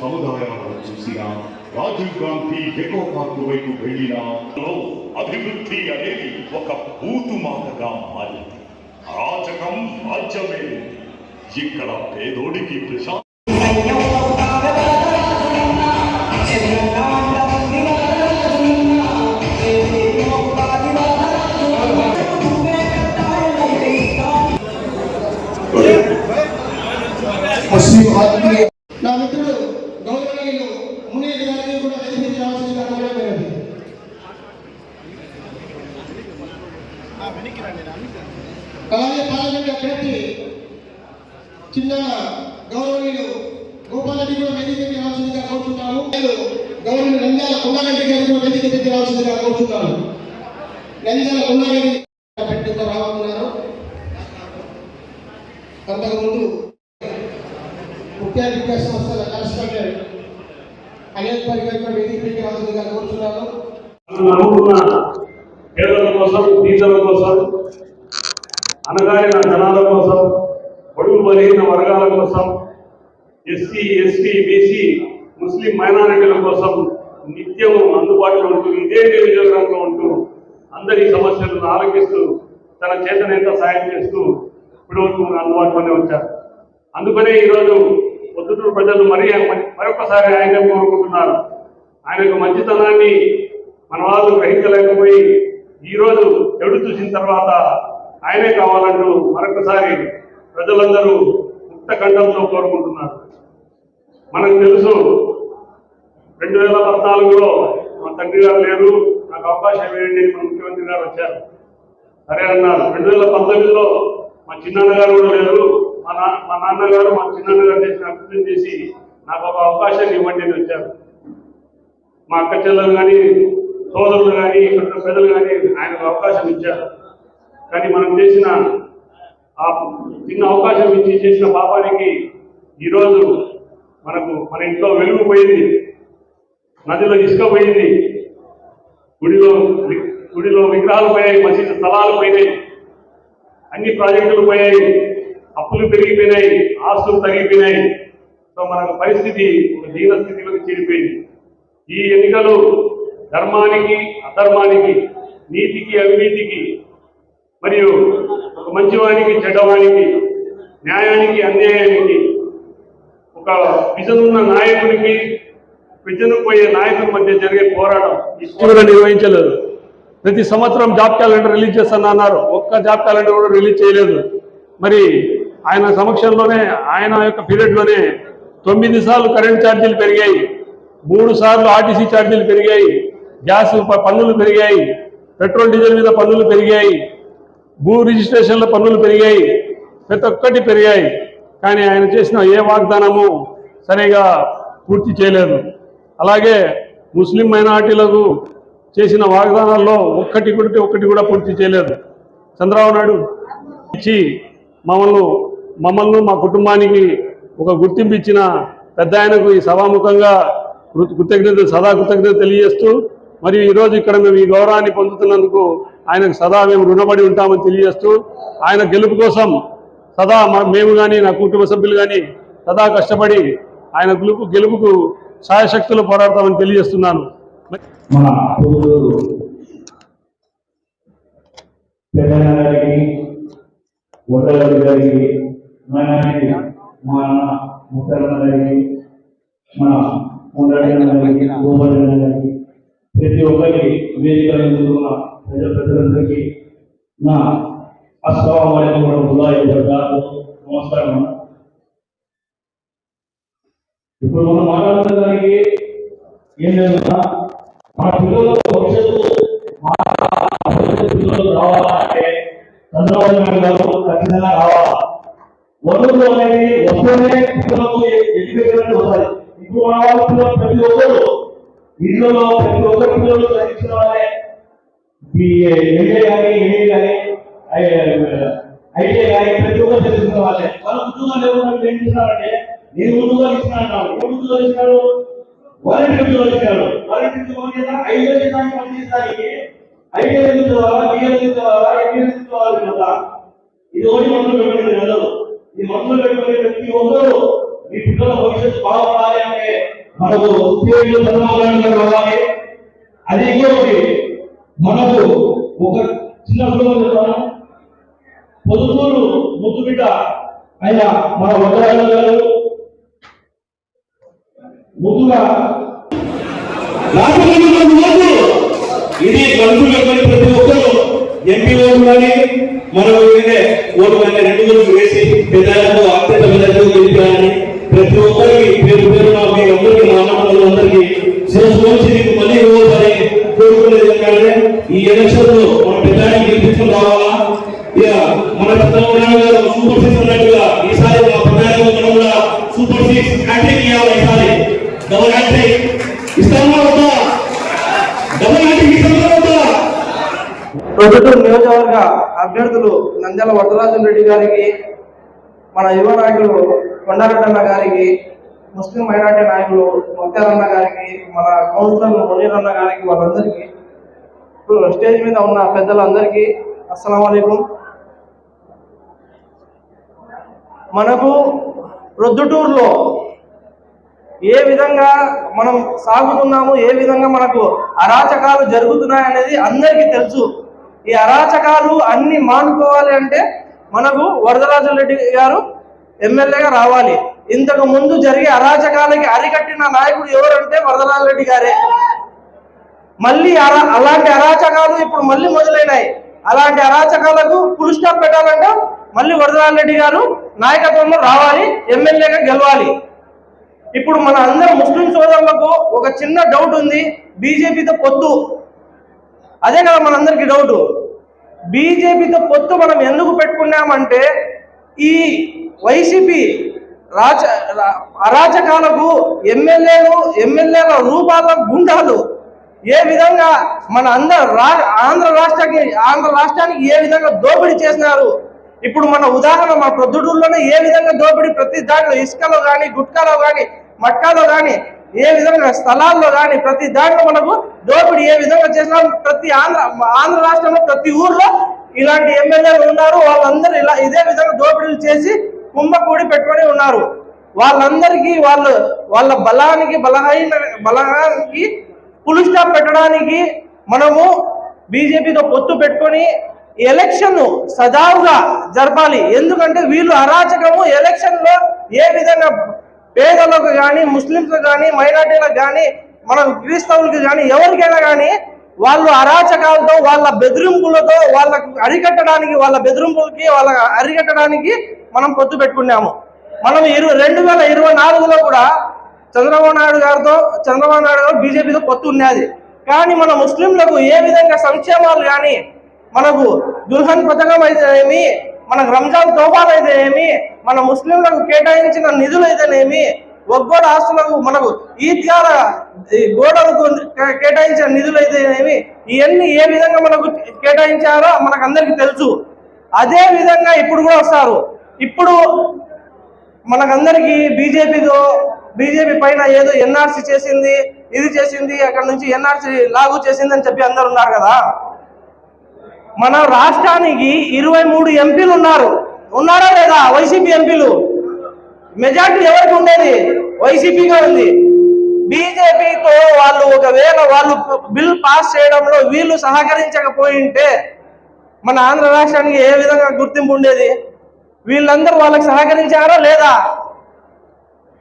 జిల్లా కోర్టు సముదాయాలను చూసిన Rajiv Gandhi echo park వైపు వెళ్ళిన లో అభివృద్ధి అనేది ఒక బూతు మాటగా మారింది అరాచకం రాజ్యమే ఇక్కడ పేదోడికి ప్రశాంత ముస్లిం ఆత్మీయ నా మిత్రుడు గౌరవనీయులు మునీర్ గారిని కూడా వెలిపించి రావాల్సిందిగా కోరబడినది అలాగే పార్లమెంట్ అభ్యర్థి చిన్న గౌరవనీయులు గోపాలరెడ్డి కూడా వేదిక మీద రావాల్సిందిగా కోరుతున్నాను గౌరవ నంద్యాల కొండారెడ్డి గారిని కూడా వేదిక మీద రావాల్సిందిగా కోరుతున్నాను నంద్యాల కొండారెడ్డి పెట్టితో రాబోతున్నారు అంతకుముందు ముఖ్య విద్యా సంస్థల కరస్పాండెంట్ అనేక పరిగణన వేదికపైకి రావాల్సిందిగా కోరుతున్నాను పేదల కోసం బీదల కోసం అనగారిన జనాల కోసం బడుగు బలహీన వర్గాల కోసం ఎస్సీ ఎస్టీ బీసీ ముస్లిం మైనారిటీల కోసం నిత్యం అందుబాటులో ఉంటూ ఇదే నియోజకవర్గంలో ఉంటూ అందరి సమస్యలను ఆలకిస్తూ తన చేతనేంత సాయం చేస్తూ ఇప్పటివరకు అందుబాటులోనే వచ్చారు. అందుకనే ఈరోజు పొద్దుటూరు ప్రజలు మరీ మరొకసారి ఆయన కోరుకుంటున్నారు. ఆయన యొక్క మంచితనాన్ని మన వాళ్ళు గ్రహించలేకపోయి ఈరోజు చెడు చూసిన తర్వాత ఆయనే కావాలంటూ మరొకసారి ప్రజలందరూ ముక్త కంఠంతో కోరుకుంటున్నారు. మనకు తెలుసు రెండు వేల పద్నాలుగులో మా తండ్రి గారు లేరు నాకు అవకాశం వేయండి మన ముఖ్యమంత్రి గారు వచ్చారు. సరే అన్నారు. రెండు వేల పంతొమ్మిదిలో మా చిన్నాన్న గారు కూడా లేరు. మా నా మా నాన్నగారు మా చిన్నన్నగారు చేసిన అభివృద్ధి చేసి నాకు ఒక అవకాశాన్ని ఇవ్వండి అని వచ్చారు. మా అక్క చెల్లెలు కానీ సోదరులు కానీ ఇక్కడ ప్రజలు పెద్దలు కానీ ఆయనకు అవకాశం ఇచ్చారు. కానీ మనం చేసిన ఆ చిన్న అవకాశం ఇచ్చి చేసిన పాపానికి ఈరోజు మనకు మన ఇంట్లో వెలుగు పోయింది. నదిలో ఇసుక పోయింది. గుడిలో గుడిలో విగ్రహాలు పోయాయి మసీదు స్థలాలు పోయినాయి. అన్ని ప్రాజెక్టులు పోయాయి. అప్పులు పెరిగిపోయినాయి ఆస్తులు తగ్గిపోయినాయి సో మనకు పరిస్థితి ఒక దీన స్థితిలోకి చేరిపోయింది. ఈ ఎన్నికలు ధర్మానికి అధర్మానికి నీతికి అవినీతికి మరియు మంచివానికి చెడ్డవానికి న్యాయానికి అన్యాయానికి ఒక విజన్ ఉన్న నాయకునికి విజన్ పోయే నాయకుల మధ్య జరిగే పోరాటం కూడా నిర్వహించలేదు. ప్రతి సంవత్సరం జాబ్ క్యాలెండర్ రిలీజ్ చేస్తాను అన్నారు. ఒక్క జాబ్ క్యాలెండర్ కూడా రిలీజ్ చేయలేదు. మరి ఆయన సమక్షంలోనే ఆయన యొక్క పీరియడ్లోనే తొమ్మిది సార్లు కరెంట్ ఛార్జీలు పెరిగాయి. మూడు సార్లు ఆర్టీసీ ఛార్జీలు పెరిగాయి. గ్యాస్ ప- పన్నులు పెరిగాయి. పెట్రోల్ డీజిల్ మీద పన్నులు పెరిగాయి. భూ రిజిస్ట్రేషన్ల పన్నులు పెరిగాయి. ప్రతి ఒక్కటి పెరిగాయి. కానీ ఆయన చేసిన ఏ వాగ్దానము సరిగా పూర్తి చేయలేదు. అలాగే ముస్లిం మైనార్టీలకు చేసిన వాగ్దానాల్లో ఒక్కటి కూడా ఒక్కటి కూడా పూర్తి చేయలేదు. చంద్రబాబు నాయుడు ఇచ్చి మమ్మల్ని మమ్మల్ని మా కుటుంబానికి ఒక గుర్తింపు ఇచ్చిన పెద్ద ఆయనకు ఈ సభాముఖంగా కృతజ్ఞతలు కృతజ్ఞత సదా కృతజ్ఞత తెలియజేస్తూ మరియు ఈరోజు ఇక్కడ మేము ఈ గౌరవాన్ని పొందుతున్నందుకు ఆయనకు సదా మేము రుణపడి ఉంటామని తెలియజేస్తూ ఆయన గెలుపు కోసం సదా మేము కానీ నా కుటుంబ సభ్యులు కానీ సదా కష్టపడి ఆయన గెలుపు గెలుపుకు సాయశక్తులు పోరాడతామని తెలియజేస్తున్నాను. ప్రతి ఒక్కరికి వేదిక ప్రజలందరికీ నా అస్సలం వలైకుం వరహమతుల్లాహి వబరకాతుహు నమస్కారం అన్న. ఇప్పుడు మనం మాట్లాడుతున్న దానికి ఏం లేదన్నా మన పిల్లల భవిష్యత్తు మా భవిష్యత్తు పిల్లలు రావాలంటే చంద్రబాబు నాయుడు గారు ఖచ్చితంగా రావాలా. వనరులు అనేది వస్తూనే పిల్లలకు ఎడ్యుకేషన్ వస్తాయి. ఇప్పుడు మన వాళ్ళ పిల్లలు ప్రతి ఒక్కరు ఇళ్ళలో ప్రతి ఒక్కరి పిల్లలు చదివించిన వాళ్ళే. ఎంఏ కానీ ఎంఏ కానీ ఐటీఐ కానీ ప్రతి ఒక్కరు వాళ్ళే. ఉద్యోగాలు ఎవరు ఏం చేస్తున్నారంటే నేను ఉద్యోగాలు ఏ ఉద్యోగాలు ఇచ్చినాడు వాలంటీర్ ఉద్యోగాలు ఇచ్చినాడు వాలంటీర్ ఉద్యోగం ఐదు వేల జీతానికి పనిచేయడానికి ఐటీఐ చదవాలా బిఏ చదవాలా ఎంఏ చదవాలి కదా ఇది ఒకటి మనసులో పెట్టుకునే ఈ మనసులో పెట్టుకునే ప్రతి ఒక్కరు మీ పిల్లల భవిష్యత్తు బాగుపడాలి అంటే మనకు ఉద్యోగులు అది ఇంకొకటి మనకు ఒక చిన్న కుటుంబం చెప్తాను. పొదుతూరు ముద్దుబిడ్డ ఆయన మన వడ్డరాజు గారు ముందుగా ఇది కలుపులు ప్రతి ఒక్కరు ఎంపీ ఓటు కానీ మనం ఏదైతే ఓటు కానీ రెండు రోజులు వేసి పెద్దలకు అత్యంత పెద్దలకు గెలిపారని ప్రతి ఒక్కరికి పేరు పేరు మీ అందరికీ మానవులు అందరికీ శిరస్సు మళ్ళీ ఇవ్వాలని కోరుకునేది ఏంటంటే ఈ ఎలక్షన్లో తీసుకుని రావాలా? ఇక మన చంద్రబాబు గారు సూపర్ సిక్స్ అన్నట్టుగా ఈసారి మా పెద్దానికి మనం కూడా సూపర్ సిక్స్ హ్యాట్రిక్ ఇవ్వాలి ఈసారి. డబుల్ హ్యాట్రిక్ ఇస్తామా వద్దా? డబుల్ హ్యాట్రిక్ ఇస్తామా వద్దా? ప్రొద్దుటూరు నియోజకవర్గ అభ్యర్థులు నంద్యాల వరదరాజన్ రెడ్డి గారికి మన యువ నాయకులు కొండారెడ్డన్న గారికి ముస్లిం మైనార్టీ నాయకులు ముత్యాలన్న గారికి మన కౌన్సిలర్ మునీరన్న గారికి వాళ్ళందరికీ స్టేజ్ మీద ఉన్న పెద్దలందరికీ అస్సలం అయికం మనకు ప్రొద్దుటూరులో ఏ విధంగా మనం సాగుతున్నాము ఏ విధంగా మనకు అరాచకాలు జరుగుతున్నాయి అనేది అందరికీ తెలుసు. ఈ అరాచకాలు అన్ని మానుకోవాలి అంటే మనకు వరదరాజు రెడ్డి గారు ఎమ్మెల్యేగా రావాలి. ఇంతకు ముందు జరిగే అరాచకాలకి అరికట్టిన నాయకుడు ఎవరంటే వరదరాజు రెడ్డి గారే. మళ్ళీ అలాంటి అరాచకాలు ఇప్పుడు మళ్ళీ మొదలైనాయి. అలాంటి అరాచకాలకు ఫుల్ స్టాప్ పెట్టాలంటే మళ్ళీ వరదరాజు రెడ్డి గారు నాయకత్వంలో రావాలి ఎమ్మెల్యేగా గెలవాలి. ఇప్పుడు మన అందరం ముస్లిం సోదరులకు ఒక చిన్న డౌట్ ఉంది. బీజేపీతో పొత్తు. అదే కదా మనందరికీ డౌట్ బీజేపీతో పొత్తు మనం ఎందుకు పెట్టుకున్నామంటే ఈ వైసీపీ రాజ అరాచకాలకు ఎమ్మెల్యేలు ఎమ్మెల్యేల రూపాల గుండాలు. ఏ విధంగా మన అందరు రా ఆంధ్ర రాష్ట్రానికి ఆంధ్ర రాష్ట్రానికి ఏ విధంగా దోపిడీ చేసినారు? ఇప్పుడు మన ఉదాహరణ మన ప్రొద్దుటూరులోనే ఏ విధంగా దోపిడీ ప్రతి దాంట్లో ఇసుకలో కానీ గుట్కాలో కానీ మట్కాలో కానీ ఏ విధంగా స్థలాల్లో కానీ ప్రతి దాంట్లో మనకు దోపిడీ ఏ విధంగా చేసినా ప్రతి ఆంధ్ర ఆంధ్ర రాష్ట్రంలో ప్రతి ఊర్లో ఇలాంటి ఎమ్మెల్యేలు ఉన్నారు. వాళ్ళందరూ ఇలా ఇదే విధంగా దోపిడీలు చేసి కుంభకూడి పెట్టుకొని ఉన్నారు. వాళ్ళందరికీ వాళ్ళు వాళ్ళ బలానికి బలహీన బలానికి ఫుల్ స్టాప్ పెట్టడానికి మనము బీజేపీతో పొత్తు పెట్టుకొని ఎలక్షన్ సజావుగా జరపాలి. ఎందుకంటే వీళ్ళు అరాచకము. ఎలక్షన్లో ఏ విధంగా పేదలకు కానీ ముస్లింలకు కానీ మైనార్టీలకు కానీ మన క్రీస్తవులకు కానీ ఎవరికైనా కానీ వాళ్ళు అరాచకాలతో వాళ్ళ బెదిరింపులతో వాళ్ళకు అరికట్టడానికి వాళ్ళ బెదిరింపులకి వాళ్ళ అరికట్టడానికి మనం పొత్తు పెట్టుకున్నాము. మనం ఇరు రెండు వేల ఇరవై నాలుగులో కూడా చంద్రబాబు నాయుడు గారితో చంద్రబాబు నాయుడు గారు బీజేపీతో పొత్తు ఉన్నది కానీ మన ముస్లింలకు ఏ విధంగా సంక్షేమాలు కానీ మనకు దుల్హన్ పథకం అయితే ఏమి మనకు రంజాన్ తోఫాలు అయితే ఏమి మన ముస్లింలకు కేటాయించిన నిధులు అయితేనేమి ఒగ్గోడ ఆస్తులకు మనకు ఈద్గాల గోడలకు కేటాయించిన నిధులు అయితే ఏమి ఇవన్నీ ఏ విధంగా మనకు కేటాయించారో మనకు అందరికీ తెలుసు. అదే విధంగా ఇప్పుడు కూడా వస్తారు. ఇప్పుడు మనకందరికీ బీజేపీతో బీజేపీ పైన ఏదో ఎన్ఆర్సీ చేసింది ఇది చేసింది అక్కడ నుంచి ఎన్ఆర్సీ లాగు చేసింది అని చెప్పి అందరు ఉన్నారు కదా? మన రాష్ట్రానికి ఇరవై మూడు ఎంపీలు ఉన్నారు. ఉన్నారా లేదా వైసీపీ ఎంపీలు? మెజార్టీ ఎవరికి ఉండేది? వైసీపీగా ఉంది. బీజేపీతో వాళ్ళు ఒకవేళ వాళ్ళు బిల్ పాస్ చేయడంలో వీళ్ళు సహకరించకపోయింటే మన ఆంధ్ర రాష్ట్రానికి ఏ విధంగా గుర్తింపు ఉండేది? వీళ్ళందరూ వాళ్ళకి సహకరించారా లేదా?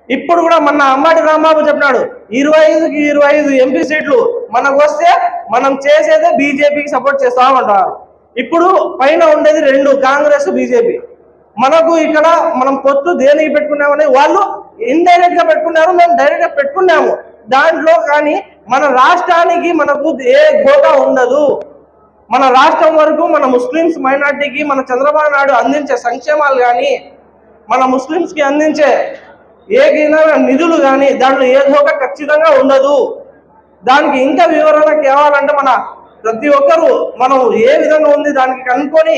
ఇప్పుడు కూడా మన అమ్మాటి రాంబాబు చెప్పినాడు ఇరవై ఐదుకి ఇరవై ఐదు ఎంపీ సీట్లు మనకు వస్తే మనం చేసేదే బీజేపీకి సపోర్ట్ చేస్తామంటారు ఇప్పుడు పైన ఉండేది రెండు కాంగ్రెస్ బీజేపీ. మనకు ఇక్కడ మనం పొత్తు దేనికి పెట్టుకున్నామని వాళ్ళు ఇండైరెక్ట్గా పెట్టుకున్నారు మేము డైరెక్ట్గా పెట్టుకున్నాము. దాంట్లో కానీ మన రాష్ట్రానికి మనకు ఏ గోగా ఉండదు. మన రాష్ట్రం వరకు మన ముస్లిమ్స్ మైనార్టీకి మన చంద్రబాబు నాయుడు అందించే సంక్షేమాలు కానీ మన ముస్లిమ్స్కి అందించే ఏదైనా నిధులు కానీ దాంట్లో ఏదో ఒక ఖచ్చితంగా ఉండదు. దానికి ఇంకా వివరణ కావాలంటే మన ప్రతి ఒక్కరు మనం ఏ విధంగా ఉంది దానికి కనుక్కొని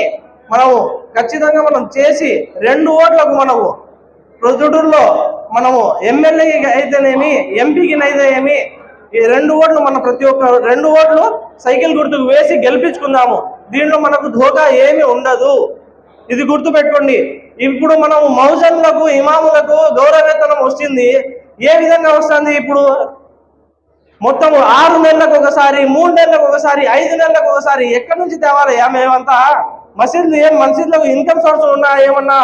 మనము ఖచ్చితంగా మనం చేసి రెండు ఓట్లకు మనము ప్రొద్దుటూరులో మనము ఎమ్మెల్యేకి అయితేనేమి ఎంపీకి అయితేనేమి ఈ రెండు ఓట్లు మన ప్రతి ఒక్క రెండు ఓట్లు సైకిల్ గుర్తుకు వేసి గెలిపించుకుందాము. దీంట్లో మనకు ధోకా ఏమీ ఉండదు. ఇది గుర్తు పెట్టుకోండి ఇప్పుడు మనం మౌజన్లకు ఇమాములకు గౌరవేతనం వస్తుంది. ఏ విధంగా వస్తుంది ఇప్పుడు? మొత్తం ఆరు నెలలకు ఒకసారి మూడు నెలలకు ఒకసారి ఐదు నెలలకు ఒకసారి ఎక్కడి నుంచి తేవాలి మేమంతా? మసీద్లు ఏం మసీద్లకు ఇన్కమ్ సోర్స్ ఉన్నా ఏమన్నా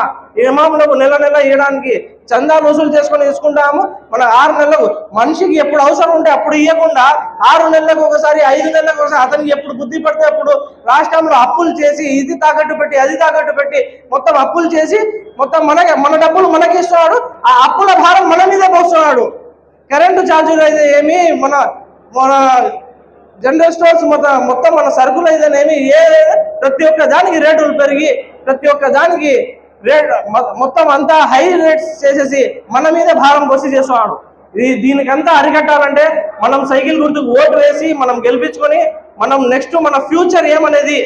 ఇమాములకు నెల నెల ఇవ్వడానికి చందాలు వసూలు చేసుకొని తీసుకుంటాము. మన ఆరు నెలలకు మనిషికి ఎప్పుడు అవసరం ఉంటే అప్పుడు ఇవ్వకుండా ఆరు నెలలకు ఒకసారి ఐదు నెలలకు ఒకసారి అతనికి ఎప్పుడు బుద్ధి పడితే అప్పుడు రాష్ట్రంలో అప్పులు చేసి ఇది తాకట్టు పెట్టి అది తాకట్టు పెట్టి మొత్తం అప్పులు చేసి మొత్తం మనకి మన డబ్బులు మనకి ఇస్తున్నాడు. ఆ అప్పుల భారం మన మీదే పోస్తున్నాడు. కరెంటు ఛార్జీలు అయితే ఏమి మన మన జనరల్ స్టోర్స్ మొత్తం మొత్తం మన సరుకులు అయితేనేమి ఏ ప్రతి ఒక్క దానికి రేటులు పెరిగి ప్రతి ఒక్క దానికి రేట్ మొత్తం అంతా హై రేట్స్ చేసేసి మన మీదే భారం బస్సు చేస్తున్నాడు ఇది దీనికంతా అరికట్టాలంటే మనం సైకిల్ గుర్తుకు ఓటు వేసి మనం గెలిపించుకొని మనం నెక్స్ట్ మన ఫ్యూచర్ ఏమనేది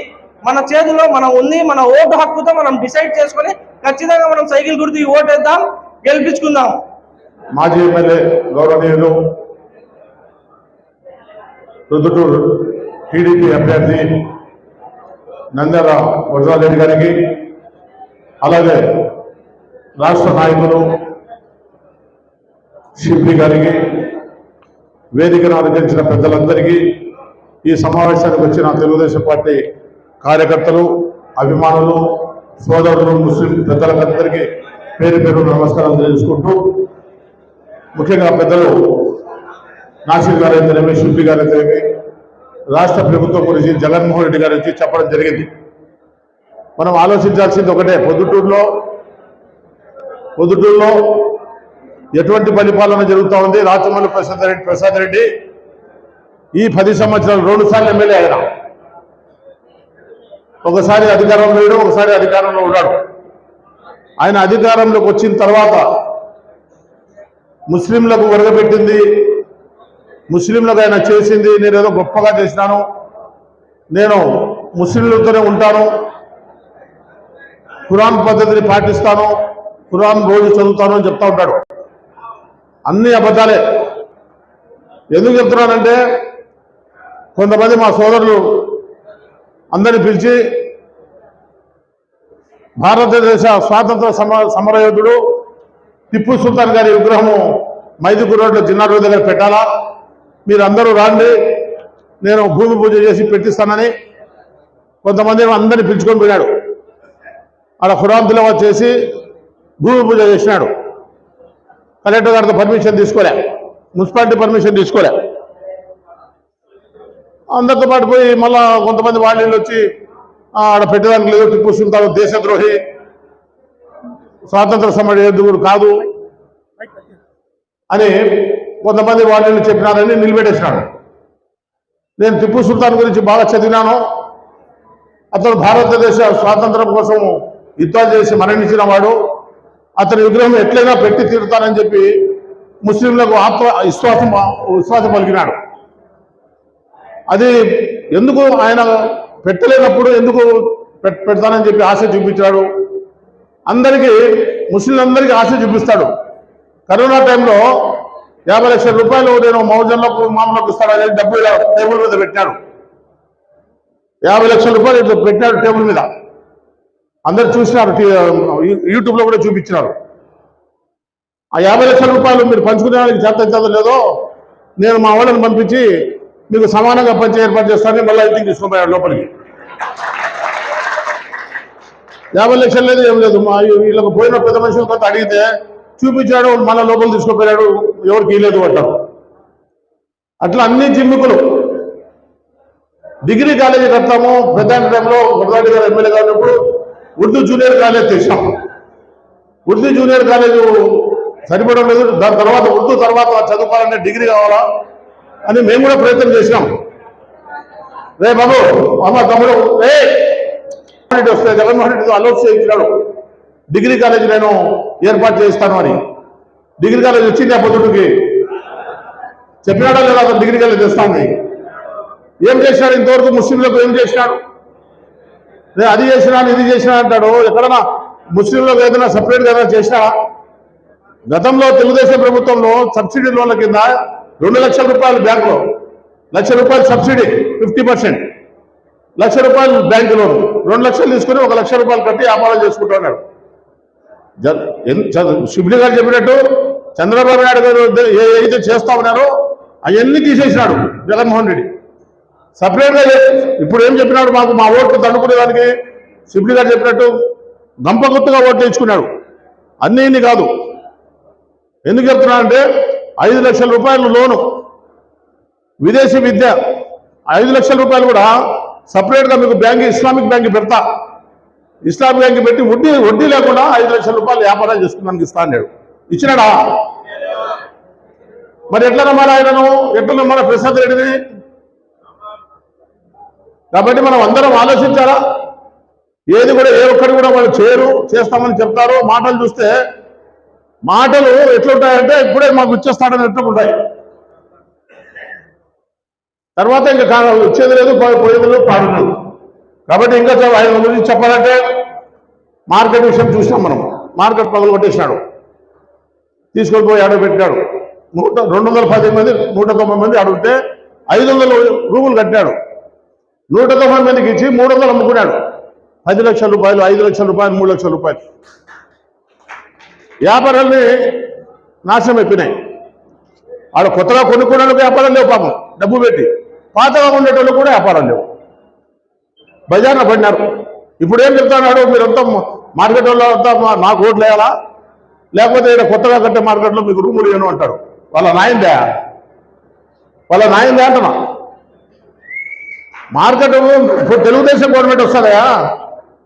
మన చేతిలో మనం ఉంది మన ఓటు హక్కుతో మనం డిసైడ్ చేసుకొని ఖచ్చితంగా మనం సైకిల్ గుర్తుకి ఓటు వేద్దాం గెలిపించుకుందాం. మాజీ ఎమ్మెల్యే గౌరవనీయులు రుద్దుటూరు టీడీపీ అభ్యర్థి నంద్యాల వజ్రారెడ్డి గారికి అలాగే రాష్ట్ర నాయకులు షిబ్రి గారికి వేదికను అలంకరించిన పెద్దలందరికీ ఈ సమావేశానికి వచ్చిన తెలుగుదేశం పార్టీ కార్యకర్తలు అభిమానులు సోదరులు ముస్లిం పెద్దలందరికీ పేరు పేరు నమస్కారం తెలుసుకుంటూ ముఖ్యంగా పెద్దలు నాసిర్ గారు అయితేనేమి శిల్పి గారు అయితేనేమి రాష్ట్ర ప్రభుత్వం గురించి జగన్మోహన్ రెడ్డి గారు వచ్చి చెప్పడం జరిగింది. మనం ఆలోచించాల్సింది ఒకటే పొద్దుటూరులో పొద్దుటూరులో ఎటువంటి పరిపాలన జరుగుతూ ఉంది? రాచమల్లి ప్రసాద్ రెడ్డి ప్రసాద్ రెడ్డి ఈ పది సంవత్సరాలు రెండు సార్లు ఎమ్మెల్యే ఆయన ఒకసారి అధికారంలో లేడు ఒకసారి అధికారంలో ఉన్నాడు. ఆయన అధికారంలోకి వచ్చిన తర్వాత ముస్లింలకు వరగబెట్టింది ముస్లింలకు ఆయన చేసింది నేను ఏదో గొప్పగా చేసినాను. నేను ముస్లింలతోనే ఉంటాను. ఖురాన్ పద్ధతిని పాటిస్తాను. ఖురాన్ రోజు చదువుతాను అని చెప్తా ఉంటాడు. అన్ని అబద్ధాలే. ఎందుకు చెప్తున్నానంటే కొంతమంది మా సోదరులు అందరిని పిలిచి భారతదేశ స్వాతంత్ర సమ సమరయోధుడు టిప్పు సుల్తాన్ గారి విగ్రహము మైదుకు రోడ్లో చిన్న రోడ్ దగ్గర పెట్టాలా? మీరందరూ రాండి. నేను భూమి పూజ చేసి పెట్టిస్తానని కొంతమంది అందరిని పిలుచుకొని పోయినాడు. ఆడ ఖురాన్ తిలవత్ చేసి భూమి పూజ చేసినాడు. కలెక్టర్ గారితో పర్మిషన్ తీసుకోలే. మున్సిపాలిటీ పర్మిషన్ తీసుకోలే. అందరితో పాటు పోయి మళ్ళా కొంతమంది వాళ్ళు వచ్చి ఆడ పెట్టడానికి లేదు టిప్పు సుల్తాన్ దేశద్రోహి స్వాతంత్ర సమర యోధుడు కాదు అని కొంతమంది వాళ్ళు చెప్పినారని నిలబెట్టేసినాడు. నేను టిప్పు సుల్తాన్ గురించి బాగా చదివినాను. అతను భారతదేశ స్వాతంత్రం కోసం యుద్ధాలు చేసి మరణించిన వాడు. అతని విగ్రహం ఎట్లయినా పెట్టి తీరుతానని చెప్పి ముస్లింలకు ఆత్మ విశ్వాసం విశ్వాసం పలికినాడు. అది ఎందుకు ఆయన పెట్టలేనప్పుడు ఎందుకు పెడతానని చెప్పి ఆశ చూపించాడు. అందరికీ ముస్లింలందరికీ ఆశ చూపిస్తాడు. కరోనా టైంలో యాభై లక్షల రూపాయలు నేను మౌజన్లకు మామూలకు ఇస్తాడని డబ్బు ఇలా టేబుల్ మీద పెట్టాడు యాభై లక్షల రూపాయలు ఇట్లా పెట్టాడు టేబుల్ మీద. అందరు చూసినారు యూట్యూబ్లో యూట్యూబ్లో కూడా చూపించినారు. ఆ యాభై లక్షల రూపాయలు మీరు పంచుకునేదానికి చేత చేత లేదో నేను మా వాళ్ళని పంపించి మీకు సమానంగా పంచి ఏర్పాటు చేస్తానని మళ్ళీ ఇంటికి తీసుకుపోయాడు లోపలికి. యాభై లక్షలు లేదు ఏం లేదు. మా వీళ్ళకి పోయిన పెద్ద మనుషులు కొంత అడిగితే చూపించాడు మళ్ళీ లోపల తీసుకుపోయాడు ఎవరికి ఇవ్వలేదు అంటారు. అట్లా అన్ని జిమ్మికులు. డిగ్రీ కాలేజీ కడతాము పెద్ద టైంలో గురదాడి గారు ఎమ్మెల్యే గారినప్పుడు ఉర్దూ జూనియర్ కాలేజ్ తెచ్చాం. ఉర్దూ జూనియర్ కాలేజ్ సరిపడం లేదు దాని తర్వాత ఉర్దూ తర్వాత చదువుకోవాలంటే డిగ్రీ కావాలా అని మేము కూడా ప్రయత్నం చేసినాం. రే బాబు అమ్మ తమ్ముడు రే రెడ్డి వస్తే జగన్మోహన్ రెడ్డితో అలోట్ చేయించినాడు. డిగ్రీ కాలేజ్ నేను ఏర్పాటు చేస్తాను అని. డిగ్రీ కాలేజ్ వచ్చింది ఆ పొద్దుటికి చెప్పినాడా లేదా అతను డిగ్రీ కాలేజ్ తెస్తాను ఏం చేసినాడు? ఇంతవరకు ముస్లింలకు ఏం చేసినాడు? నేను అది చేసినాను ఇది చేసినా అంటాడు. ఎక్కడన్నా ముస్లింలకు ఏదైనా సపరేట్ ఏదైనా చేసినా గతంలో తెలుగుదేశం ప్రభుత్వంలో సబ్సిడీ లోన్ల కింద రెండు లక్షల రూపాయలు బ్యాంకులో లక్ష రూపాయలు సబ్సిడీ ఫిఫ్టీ పర్సెంట్. లక్ష రూపాయలు బ్యాంకు లోన్ రెండు లక్షలు తీసుకుని ఒక లక్ష రూపాయలు కట్టి వ్యాపారం చేసుకుంటూ ఉన్నాడు శిబిలి గారు చెప్పినట్టు చంద్రబాబు నాయుడు గారు ఏ అయితే చేస్తా ఉన్నారో అవన్నీ తీసేసినాడు జగన్మోహన్ రెడ్డి. సపరేట్గా ఇప్పుడు ఏం చెప్పినాడు మాకు? మా ఓట్లు దండుకునేదానికి శిబిలి గారు చెప్పినట్టు గంపగుత్తుగా ఓట్లు ఇచ్చుకున్నాడు అన్ని ఇన్ని కాదు. ఎందుకు చెప్తున్నానంటే ఐదు లక్షల రూపాయలు లోను. విదేశీ విద్య ఐదు లక్షల రూపాయలు కూడా సపరేట్గా మీకు బ్యాంక్ ఇస్లామిక్ బ్యాంక్ పెడతా. ఇస్లాం బ్యాంక్ పెట్టి వడ్డీ వడ్డీ లేకుండా ఐదు లక్షల రూపాయలు వ్యాపారం చేసుకున్నానికి ఇస్తా అన్నాడు. ఇచ్చినాడా? మరి ఎట్లా నమ్మాలి ఆయనను? ఎట్లా నమ్మాలి ప్రసాద్ రెడ్డిని? కాబట్టి మనం అందరం ఆలోచించాలా? ఏది కూడా ఏ ఒక్కటి కూడా వాళ్ళు చేయరు చేస్తామని చెప్తారు. మాటలు చూస్తే మాటలు ఎట్లుంటాయంటే ఇప్పుడే మాకు ఇచ్చేస్తాడని ఎట్లుంటాయి తర్వాత ఇంకా వచ్చేది లేదు పోయేది లేదు పాడు లేదు. కాబట్టి ఇంకా ఆయన గురించి చెప్పాలంటే మార్కెట్ విషయం చూసినాం మనం. మార్కెట్ పగలు కొట్టేసినాడు. తీసుకొని పోయి ఆడ పెట్టాడు నూట రెండు వందల పది మంది నూట తొంభై మంది అడిగితే ఐదు వందల రూములు కట్టాడు నూట తొంభై మందికి ఇచ్చి మూడు వందలు అమ్ముకున్నాడు. పది లక్షల రూపాయలు ఐదు లక్షల రూపాయలు మూడు లక్షల రూపాయలు. వ్యాపారాల్ని నాశనం అయిపోయినాయి. ఆడ కొత్తగా కొనుక్కునే వ్యాపారం లేవు పాపం. డబ్బు పెట్టి. పాతగా ఉండేటోళ్ళు కూడా వ్యాపారం లేవు. బజార్లో పడినారు. ఇప్పుడు ఏం చెప్తున్నాడు? మీరంతా మార్కెట్ వాళ్ళు అంతా మా- నాకు ఓట్లు వేయాలా? లేకపోతే ఇక్కడ కొత్తగా కట్టే మార్కెట్లో మీకు రూములు ఇవ్వను అంటాడు వాళ్ళ నాయందే. వాళ్ళ నాయందే అంటున్నా. మార్కెట్ ఇప్పుడు తెలుగుదేశం గవర్నమెంట్ వస్తుందా?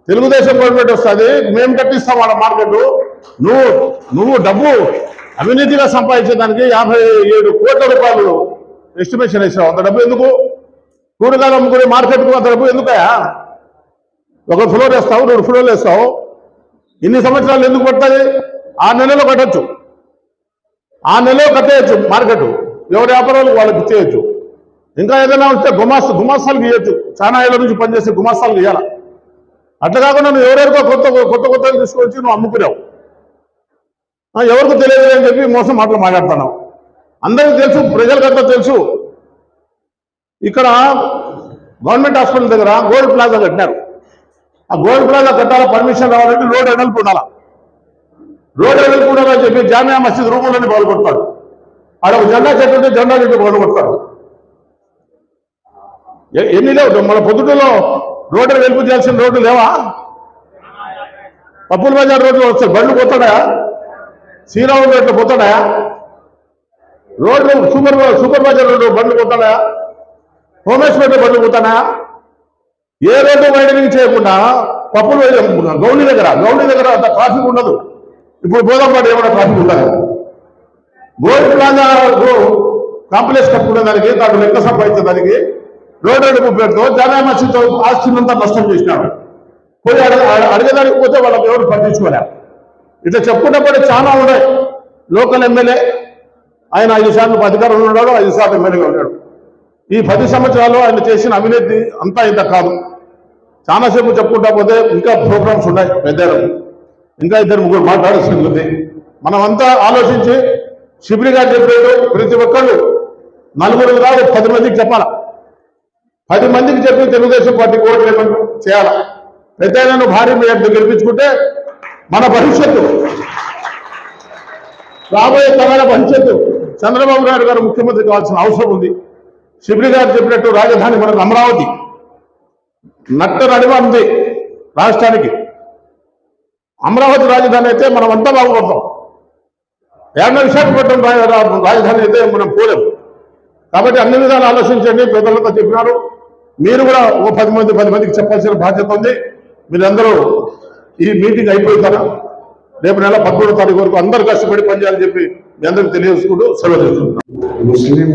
తెలుగుదేశం గవర్నమెంట్ వస్తుంది. మేము కట్టిస్తాం వాళ్ళ మార్కెట్. నువ్వు నువ్వు డబ్బు అవినీతిగా సంపాదించేదానికి యాభై ఏడు కోట్ల రూపాయలు ఎస్టిమేషన్ వేసావు. అంత డబ్బు ఎందుకు? కూరగాయలు అమ్ముకునే మార్కెట్కు అంత డబ్బు ఎందుకయా ఒక ఫ్లోర్ వేస్తావు రెండు ఫ్లోర్లు వేస్తావు. ఇన్ని సంవత్సరాలు ఎందుకు పడుతుంది? ఆ నెలలో కట్టొచ్చు. ఆ నెలలో కట్టేయచ్చు మార్కెట్. ఎవరి వ్యాపారాలు వాళ్ళకి ఇచ్చేయచ్చు. ఇంకా ఏదైనా ఉంటే గుమాస్ గుమాస్తాలు గీయచ్చు. చాలా ఏళ్ళ నుంచి పనిచేసే గుమాస్తాలు గీయాల? అట్లా కాకుండా నువ్వు ఎవరెవరికో కొత్త కొత్త కొత్త తీసుకొచ్చి నువ్వు అమ్ముకున్నావు ఎవరికి తెలియదు అని చెప్పి మోసం మాటలు మాట్లాడుతున్నావు. అందరికీ తెలుసు ప్రజలకంతా తెలుసు. ఇక్కడ గవర్నమెంట్ హాస్పిటల్ దగ్గర గోల్డ్ ప్లాజా కట్టినారు. ఆ గోల్డ్ ప్లాజా కట్టాలా పర్మిషన్ రావాలంటే రోడ్ ఎడల్పు ఉండాలా? రోడ్ ఎడల్పు ఉండాలని చెప్పి జామియా మసీద్ రూములని పాల్గొడతాడు ఆడ ఒక జెండా చెట్టు ఉంటే జెండా చెట్టు పాల్గొడతాడు ఎన్ని లేవు? మన పొద్దుటలో రోడ్డు వెలుపు చేయాల్సిన రోడ్డు లేవా? పప్పుల బజార్ రోడ్లు వస్తాయి. బండ్లు పోతాడా? శ్రీరాముడు రోడ్లు పోతాడా? రోడ్లు సూపర్ సూపర్ బజార్ రోడ్డు బండ్లు పోతాడా? హోమేశ్వర బండ్లు పోతాడా ఏ రోడ్డు వైడనింగ్ చేయకుండా పప్పులు గౌండి దగ్గర గౌండి దగ్గర అంత ట్రాఫిక్ ఉండదు. ఇప్పుడు బోధంపాటు ఏమైనా ట్రాఫిక్ ఉండదు గోల్డ్ ప్లాజా కాంప్లెక్స్ కట్టుకునే దానికి దాంట్లో లెక్క సంపాదించడానికి రోడ్డు అడుగు పేరుతో జానా మసీద్తో ఆస్తినంతా నష్టం చేసినాడు. పోయి అడగ అడ- పోతే వాళ్ళకి ఎవరు పట్టించుకోలేరు ఇట్లా చెప్పుకున్నప్పుడు చాలా ఉన్నాయి. లోకల్ ఎమ్మెల్యే ఆయన ఐదు సార్లు అధికారంలో ఉన్నాడు ఐదు సార్లు ఎమ్మెల్యేగా ఉన్నాడు. ఈ పది సంవత్సరాలు ఆయన చేసిన అవినీతి అంతా ఇంత కాదు. చాలాసేపు చెప్పుకుంటా పోతే ఇంకా ప్రోగ్రామ్స్ ఉన్నాయి పెద్ద ఇంకా ఇద్దరు ముగ్గురు మాట్లాడాల్సింది మనమంతా ఆలోచించి శిబిరి గారు చెప్పాడు ప్రతి ఒక్కళ్ళు నలుగురు కాదు పది మందికి చెప్పాలా? పది మందికి చెప్పి తెలుగుదేశం పార్టీకి ఓట్లు వేయమని చేయాలా? పెద్ద భారీ మేయర్తో గెలిపించుకుంటే మన భవిష్యత్తు రాబోయే తరాల భవిష్యత్తు చంద్రబాబు నాయుడు గారు ముఖ్యమంత్రి కావాల్సిన అవసరం ఉంది. శిబిరి గారు చెప్పినట్టు రాజధాని మనకు అమరావతి. నట్ట నడిమ ఉంది రాష్ట్రానికి. అమరావతి రాజధాని అయితే మనం అంతా బాగుపడతాం. ఏమన్నా విశాఖపట్నం రాజధాని అయితే మనం పోలేము కాబట్టి అన్ని విధాలు ఆలోచించండి పెద్దలతో చెప్పినారు. మీరు కూడా ఓ పది మంది పది మందికి చెప్పాల్సిన బాధ్యత ఉంది. మీరందరూ ఈ మీటింగ్ అయిపోతారా రేపు నెల పదమూడో తారీఖు వరకు అందరూ కష్టపడి పనిచేయాలని చెప్పి మీ అందరికి తెలియజేసుకుంటూ సెలవు చేసుకుంటున్నాం ముస్లిం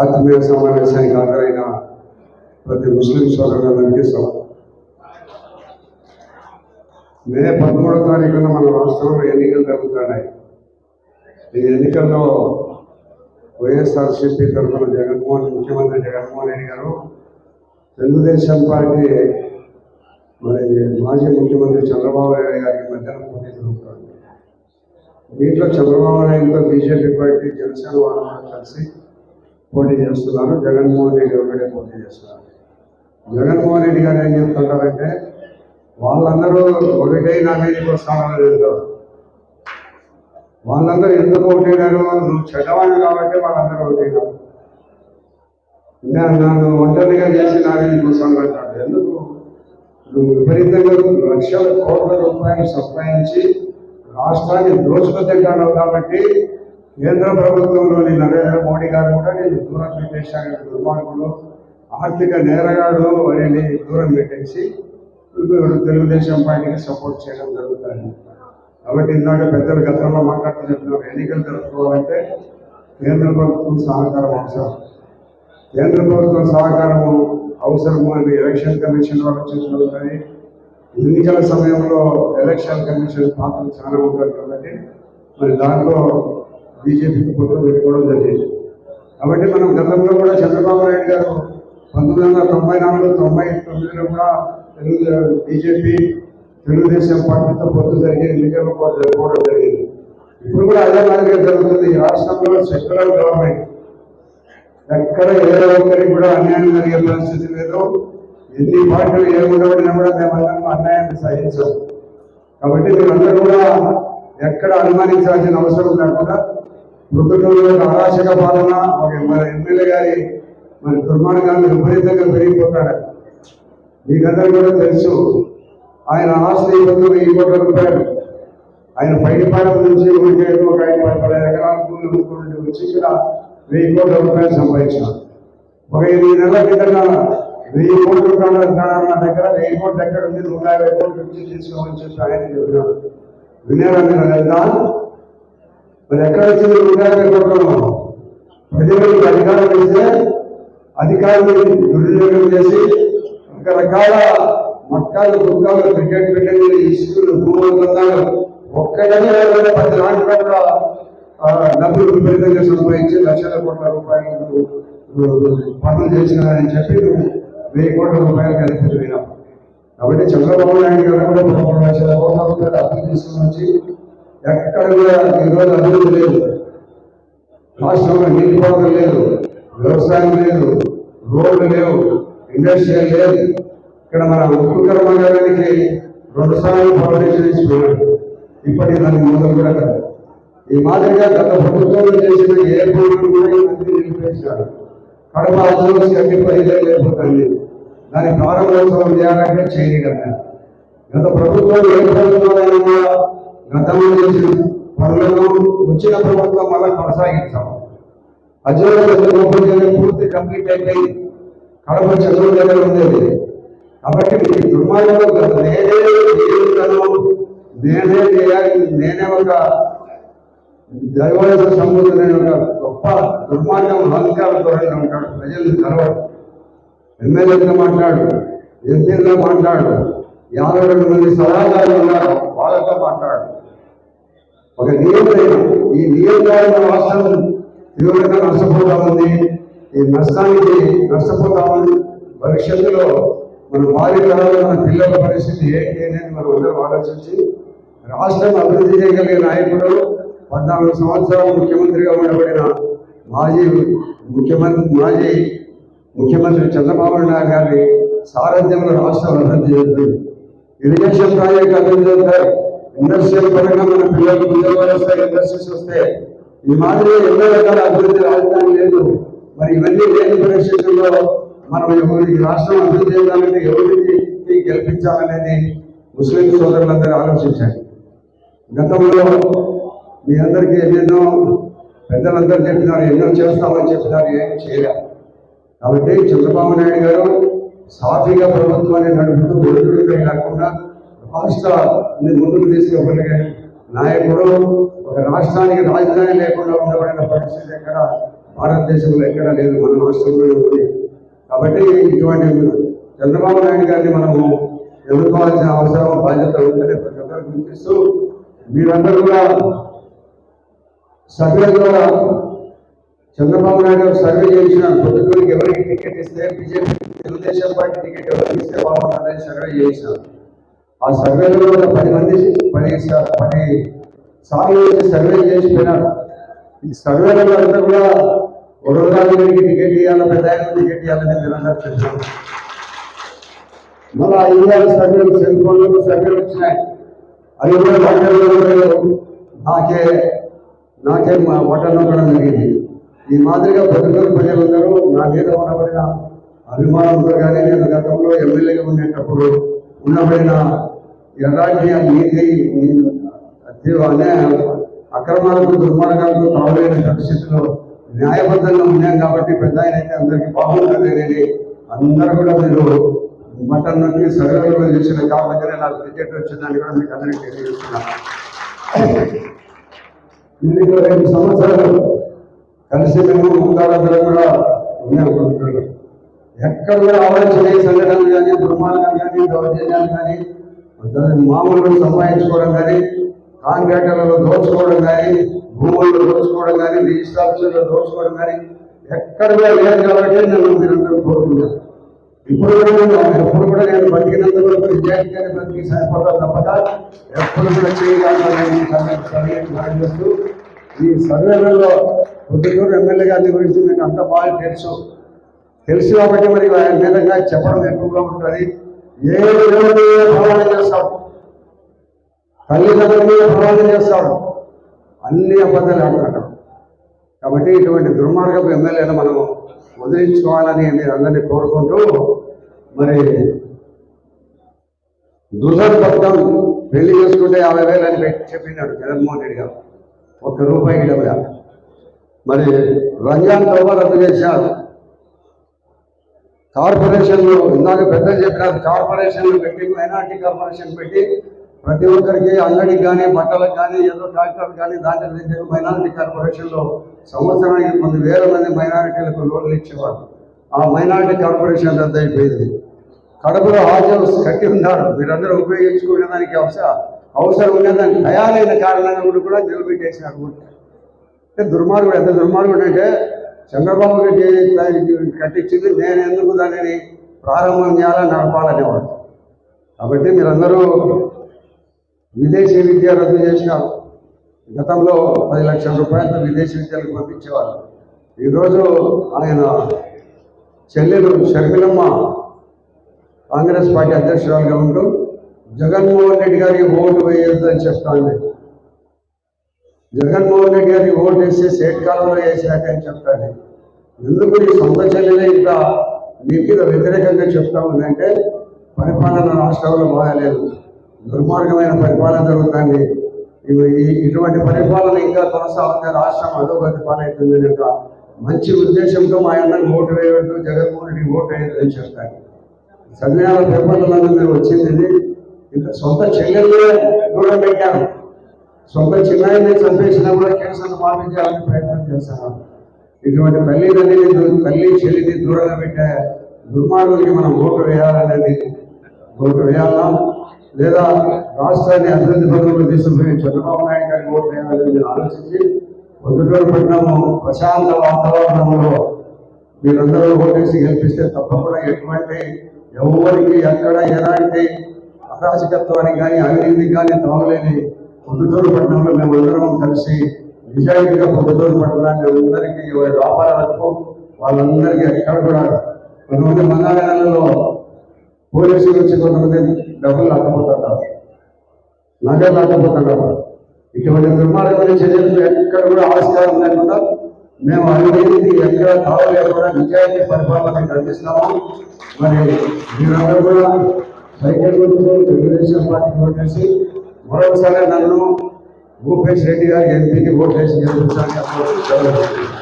ఆత్మీయ సమావేశానికి హాజరైన ప్రతి ముస్లిం సోదరులందరికీ సభ మే పదమూడో తారీఖున మన రాష్ట్రంలో ఎన్నికలు జరుగుతున్నాయి. ఈ ఎన్నికల్లో వైఎస్ఆర్సీపీ తరఫున జగన్మోహన్ ముఖ్యమంత్రి జగన్మోహన్ రెడ్డి గారు తెలుగుదేశం పార్టీ మరి మాజీ ముఖ్యమంత్రి చంద్రబాబు నాయుడు గారికి మధ్యన పోటీ జరుగుతుంది. దీంట్లో చంద్రబాబు నాయుడుతో బీజేపీ పార్టీ జనసేన వాళ్ళు కలిసి పోటీ చేస్తున్నారు. జగన్మోహన్ రెడ్డి ఒకటే పోటీ చేస్తున్నారు. జగన్మోహన్ రెడ్డి గారు ఏం చెప్తున్నారంటే వాళ్ళందరూ ఒకటే నా మీదకి వస్తారని చెప్తారు. వాళ్ళందరూ ఎందుకు ఒకటైనారు నువ్వు చెడ్డవాడు కాబట్టి వాళ్ళందరూ ఒకటేనారు. నేను నన్ను ఒంటరిగా చేసి నా మీదకి వస్తాను అంటాడు ఎందుకు? నువ్వు విపరీతంగా లక్షల కోట్ల రూపాయలు సంపాదించి రాష్ట్రాన్ని దోచుకు తింటాడు కాబట్టి కేంద్ర ప్రభుత్వంలోని నరేంద్ర మోడీ గారు కూడా నేను దూరం పెట్టేశాను. దుర్మార్గుడు ఆర్థిక నేరగాడు అని దూరం పెట్టేసి తెలుగుదేశం పార్టీకి సపోర్ట్ చేయడం జరుగుతుంది. కాబట్టి ఇందాక పెద్దలు గతంలో మాట్లాడుతూ చెప్తున్నారు ఎన్నికలు జరుపుకోవాలంటే కేంద్ర ప్రభుత్వం సహకారం అవసరం. కేంద్ర ప్రభుత్వం సహకారం అవసరము అని ఎలక్షన్ కమిషన్ వాళ్ళు చూసుకుంటుంది ఎన్నికల సమయంలో ఎలక్షన్ కమిషన్ పాత్ర చాలా ఉంటుంది కాబట్టి మరి దాంట్లో బీజేపీకి పొత్తు పెట్టుకోవడం జరిగింది. కాబట్టి మనం గతంలో కూడా చంద్రబాబు నాయుడు గారు పంతొమ్మిది వందల తొంభై నాలుగు తొంభై తొమ్మిదిలో కూడా తెలుగు బీజేపీ తెలుగుదేశం పార్టీతో పొత్తు జరిగే ఎన్నికలు కూడా జరుపుకోవడం జరిగింది. ఇప్పుడు కూడా అదే మాదిరిగా జరుగుతుంది. ఈ రాష్ట్రంలో సెక్యులర్ గవర్నమెంట్ ఎక్కడ ఏ ఒక్కరికి కూడా అన్యాయం జరిగే పరిస్థితి లేదు. ఎన్ని పార్టీలు ఏముండబడినా కూడా మేమందరం అన్యాయాన్ని సహించాం కాబట్టి మీరందరూ కూడా ఎక్కడ అనుమానించాల్సిన అవసరం లేకుండా మృతులలో అరాచక పాలన ఒక ఎమ్మెల్యే గారి మరి దుర్మార్గాన్ని విపరీతంగా పెరిగిపోతాడు. మీకందరూ కూడా తెలుసు ఆయన ఆస్తి ఇబ్బందులు ఈ కోట్ల రూపాయలు. ఆయన పైడిపాలెం నుంచి ఊరికే ఒక ఐదు పది ఎకరాల భూమి అమ్ముకుంటూ వచ్చి ఇక్కడ వెయ్యి కోట్ల రూపాయలు సంపాదించాడు. ఒక ఎనిమిది నెలల కిందట వెయ్యి కోట్ల రూపాయలు నా దగ్గర వెయ్యి కోట్లు ఎక్కడ ఉంది? నూట యాభై కోట్లు నుంచి తీసుకోమని చెప్పి ఆయన చెప్పినాడు. వినేరా మీరు లేదా? మరి ఎక్కడ వచ్చింది నూట కొట్టడం ప్రజలకు అధికారం ఇస్తే అధికారులు దుర్వినియోగం చేసి రకరకాల మట్టాలు దుఃఖాలు క్రికెట్ పెట్టండి ఇసుకులు భూమంతాలు ఒక్కడనే పది నాటిలో డబ్బులు విపరీతంగా సంపాదించి లక్షల కోట్ల రూపాయలు పనులు చేసినారని చెప్పి వెయ్యి కోట్ల రూపాయలు కలిపి వినాం కాబట్టి చంద్రబాబు నాయుడు గారు కూడా పదకొండు లక్షల కోట్ల రూపాయలు అప్పు తీసుకుని వచ్చి ఎక్కడ కూడా ఈరోజు అభివృద్ధి లేదు. రాష్ట్రంలో నీటిపారుదల లేదు వ్యవసాయం లేదు రోడ్లు లేవు ఇండస్ట్రియల్ లేదు. ఇక్కడ మన ఉప్పు కర్మాగారానికి రెండు సార్లు ఫౌండేషన్ ఇచ్చిపోయాడు ఇప్పటికీ దానికి మొదలు కూడా ఈ మాదిరిగా గత ప్రభుత్వంలో చేసిన ఏ పనులు కూడా ఈ మంత్రి నిలిపేశాడు కడప అసలు కట్టిపోయితే లేకపోతుంది దాని ప్రారంభోత్సవం చేయాలంటే చేయగలిగారు గత ప్రభుత్వం ఏ ప్రభుత్వం గతంలో చేసిన పనులను వచ్చిన ప్రభుత్వం మళ్ళీ కొనసాగించాం. అజోలో పూర్తి కంప్లీట్ అయిపోయింది కడప చదువు దగ్గర ఉండేది. కాబట్టి ఈ దుర్మార్గంలో నేనే జీవితాను నేనే చేయాలి నేనే ఒక దైవాలయ సంబంధమైన ఒక గొప్ప దుర్మార్గం అహంకార ధోరణి ఉంటాడు. ప్రజల్ని కలవడు ఎమ్మెల్యేతో మాట్లాడు ఎంపీలతో మాట్లాడు యాభై రెండు మంది సలహాదారులు ఉన్నారు వాళ్ళతో మాట్లాడు. ఒక నియంత్రణ ఈ నియంత్రణ రాష్ట్రం తీవ్రంగా నష్టపోతా ఉంది. ఈ నష్టానికి నష్టపోతా ఉంది. భవిష్యత్తులో మన భారీ తరాలు మన పిల్లల పరిస్థితి ఏంటి అనేది మనం అందరం ఆలోచించి రాష్ట్రం అభివృద్ధి చేయగలిగే నాయకుడు పద్నాలుగు సంవత్సరాలు ముఖ్యమంత్రిగా ఉండబడిన మాజీ ముఖ్యమంత్రి మాజీ ముఖ్యమంత్రి చంద్రబాబు నాయుడు గారి సారథ్యంలో రాష్ట్రం అభివృద్ధి చేస్తుంది. ఇరిగేషన్ ప్రాజెక్ట్ అభివృద్ధి అవుతాయి ఇండస్ట్రియల్ పరంగా మన పిల్లలకు ఉద్యోగాలు వస్తాయి ఇండస్ట్రీస్ వస్తే ఈ మాదిరిగా ఎన్నో రకాల అభివృద్ధి రాజధాని లేదు. మరి ఇవన్నీ లేని పరిస్థితుల్లో మనం ఈ రాష్ట్రం అభివృద్ధి చేయాలంటే ఎవరికి గెలిపించాలనేది ముస్లిం సోదరులందరూ ఆలోచించారు. గతంలో మీ అందరికీ ఎన్నెన్నో పెద్దలందరూ చెప్పినారు ఎన్నో చేస్తామని చెప్పినారు ఏం చేయలే. కాబట్టి చంద్రబాబు నాయుడు గారు సాఫీగా ప్రభుత్వాన్ని నడుపుతూ ఒడిదుడిపై కాకుండా రాష్ట్రాన్ని ముందుకు తీసుకుపోయే నాయకుడు ఒక రాష్ట్రానికి రాజధాని లేకుండా ఉండబడిన పరిస్థితి ఎక్కడ భారతదేశంలో ఎక్కడ లేదు మన రాష్ట్రంలో ఉంది. కాబట్టి ఇటువంటి చంద్రబాబు నాయుడు గారిని మనము ఎదుర్కోవాల్సిన అవసరం బాధ్యత ఉందని ప్రతి ఒక్కరు గుర్తిస్తూ మీరందరూ కూడా సర్వే ద్వారా చంద్రబాబు నాయుడు గారు సర్వే చేసిన పొద్దుటూరికి ఎవరికి టికెట్ ఇస్తే బీజేపీ తెలుగుదేశం పార్టీ టికెట్ ఎవరికి ఇస్తే బాగుంటుందని సర్వే చేసినారు ఆ సర్వేలో కూడా పది మంది పది పది సార్లు సర్వే చేసి పోయినారు ఈ సర్వేలో అంతా కూడా వడోదరాజు గారికి టికెట్ ఇవ్వాలి పెద్ద ఆయన టికెట్ ఇవ్వాలని నిరంతరం చెప్పారు. మళ్ళీ ఇండియాలో సర్వేలు సెల్ ఫోన్లు సర్వేలు వచ్చినాయి. అది కూడా మాట్లాడలేదు నాకే నాకే మా ఓటర్ నొక్కడం జరిగింది. ఈ మాదిరిగా ప్రతికూల ప్రజలందరూ నా మీద ఉన్నబడిన అభిమానంతో కానీ నేను గతంలో ఎమ్మెల్యేగా ఉండేటప్పుడు ఉన్నబడిన ఎలాంటి నీతి తీవ్ర అక్రమాలకు దుర్మార్గాలకు తావులేని పరిస్థితుల్లో న్యాయబద్ధంగా ఉన్నాం కాబట్టి పెద్ద ఆయన అయితే అందరికీ బాగుంటుంది అనేది అందరూ కూడా మీరు మటన్ నుండి సర్వేలో చేసిన కారణంగానే నాకు టికెట్ వచ్చిందని కూడా మీకు అందరికీ తెలియజేస్తున్నాను ఇందులో రెండు సంవత్సరాలు కలిసి మేము ముందారందరూ కూడా ఉన్నాం ఎక్కడ కూడా ఆలోచన సంఘటనలు కానీ దుర్మార్గాలు కానీ దౌర్జన్యాలు కానీ మామూలు సంపాదించుకోవడం కానీ కాంట్రాక్టర్లలో దోచుకోవడం కానీ భూముల్లో దోచుకోవడం కానీ రిజిస్టర్ ఆఫీసుల్లో దోచుకోవడం కానీ ఎక్కడ కూడా లేదు కాబట్టి నన్ను మీరందరూ కోరుకున్నారు ఇప్పుడు కూడా నేను ఎప్పుడు కూడా నేను బతికినంత వరకు నిజాయితీగానే బతికి సరిపోతా తప్పక ఎప్పుడు కూడా చేయగలను చేస్తూ ఈ సర్వేలలో పొద్దుటూరు ఎమ్మెల్యే గారి గురించి మీకు అంత బాగా తెలుసు. తెలుసు కాబట్టి మరి ఆయన మీదగా చెప్పడం ఎక్కువగా ఉంటుంది. ఏ విధంగా ప్రమాణం చేస్తాడు తల్లిదండ్రుల మీద ప్రమాణం చేస్తాడు అన్ని అబద్ధాలు ఆడుకుంటాం. కాబట్టి ఇటువంటి దుర్మార్గపు ఎమ్మెల్యేను మనం వదిలించుకోవాలని మీరు అందరినీ కోరుకుంటూ మరి దుర్గం పథకం పెళ్ళి చేసుకుంటే యాభై వేలు అని పెట్టి చెప్పినాడు జగన్మోహన్ రెడ్డి గారు. ఒక్క రూపాయి ఇవ్వలే మరి రంజాన్ తోబా రద్దు చేశారు. కార్పొరేషన్లు ఇందాక పెద్దలు చెప్పినారు కార్పొరేషన్లు పెట్టి మైనార్టీ కార్పొరేషన్ పెట్టి ప్రతి ఒక్కరికి అంగడికి కానీ బట్టలకు కానీ ఏదో ట్రాక్టర్ కానీ దాంట్లో దగ్గర మైనారిటీ కార్పొరేషన్లో సంవత్సరానికి కొన్ని వేల మంది మైనారిటీలకు లోన్లు ఇచ్చేవారు. ఆ మైనారిటీ కార్పొరేషన్ రద్దు అయిపోయింది. కడపలో హాజరు కట్టి ఉన్నారు. మీరందరూ ఉపయోగించుకునే దానికి అవసరం అవసరం ఉండేదానికి తయారైన కారణంగా కూడా నిలబెట్టేసినారు ఊరికి. అంటే దుర్మార్గుడు ఎంత దుర్మార్గుడు అంటే చంద్రబాబు రెడ్డి కట్టించింది నేను ఎందుకు దానిని ప్రారంభం చేయాలని నడపాలనేవాడు కాబట్టి మీరందరూ విదేశీ విద్య రద్దు చేసినారు. గతంలో పది లక్షల రూపాయలతో విదేశీ విద్యలకు పంపించేవాళ్ళు ఈరోజు ఆయన చెల్లెలు షర్మిలమ్మ కాంగ్రెస్ పార్టీ అధ్యక్షురాలుగా ఉంటూ జగన్మోహన్ రెడ్డి గారికి ఓటు వేయొద్దని చెప్తాను జగన్మోహన్ రెడ్డి గారి ఓటు వేసి సేట్కాలంలో వేసినట్టని చెప్తాను ఎందుకు నీ సొంత చెల్లెలే ఇంత నీ మీద వ్యతిరేకంగా చెప్తా ఉందంటే పరిపాలన రాష్ట్రంలో బాగాలేదు. దుర్మార్గమైన పరిపాలన జరుగుతుంది. ఇటువంటి పరిపాలన ఇంకా కొనసాగితే రాష్ట్రం అదో పరిపాలన కనుక మంచి ఉద్దేశంతో మా అందరికి ఓటు వేయవద్దు జగన్మోహన్ రెడ్డి ఓటు వేయొద్దని చెప్తాను సన్యాల పేపర్లలో మీరు వచ్చింది ఇంకా సొంత చెల్లెల్ని దూరం పెట్టారు సొంత చిన్నాయిని చంపేసినా కూడా కేసులను మాఫీ చేయాలని ప్రయత్నం చేస్తున్నారు ఇటువంటి తల్లి తల్లిని తల్లి చెల్లిని దూరంగా పెట్టే దుర్మార్గులకి మనం ఓటు వేయాలనేది ఓటు వేయాలా? లేదా రాష్ట్రాన్ని అభివృద్ధి పనులు తీసుకుపోయి చంద్రబాబు నాయుడు గారికి ఓటు వేయాలని మీరు ఆలోచించి పొద్దుటూరు పట్టణము ప్రశాంత వాతావరణంలో మీరందరూ ఓటేసి గెలిపిస్తే తప్పకుండా ఎటువంటి ఎవరికి ఎక్కడ ఎలాంటి అరాచకత్వానికి కానీ అవినీతికి కానీ తాగలేని పొద్దుటూరు పట్టణంలో మేము అందరం కలిసి నిజాయితీగా పొద్దుటూరు పట్టణాన్ని అందరికీ వ్యాపారాలకు వాళ్ళందరికీ ఎక్కడ కూడా కొంతమంది మంగాళాలలో పోలీసులు వచ్చి కొంతమంది డబ్బులు లాక్కపోతుంటారు నగలు లాక్కపోతుంటారు ఇటువంటి దుర్మార్గమైన చర్యలు ఎక్కడ కూడా ఆస్కారం లేకుండా మేము అవినీతి ఎక్కడ తావలేకుండా నిజాయితీ పరిపాలన మీకు మరి మీరందరూ కూడా సైకిల్ గుర్తు తెలుగుదేశం పార్టీ ఓటేసి మరొకసారి నన్ను భూపేష్ రెడ్డి గారు ఎంపీకి ఓటేసి గెలిపించాలని అప్పుడు సెలవు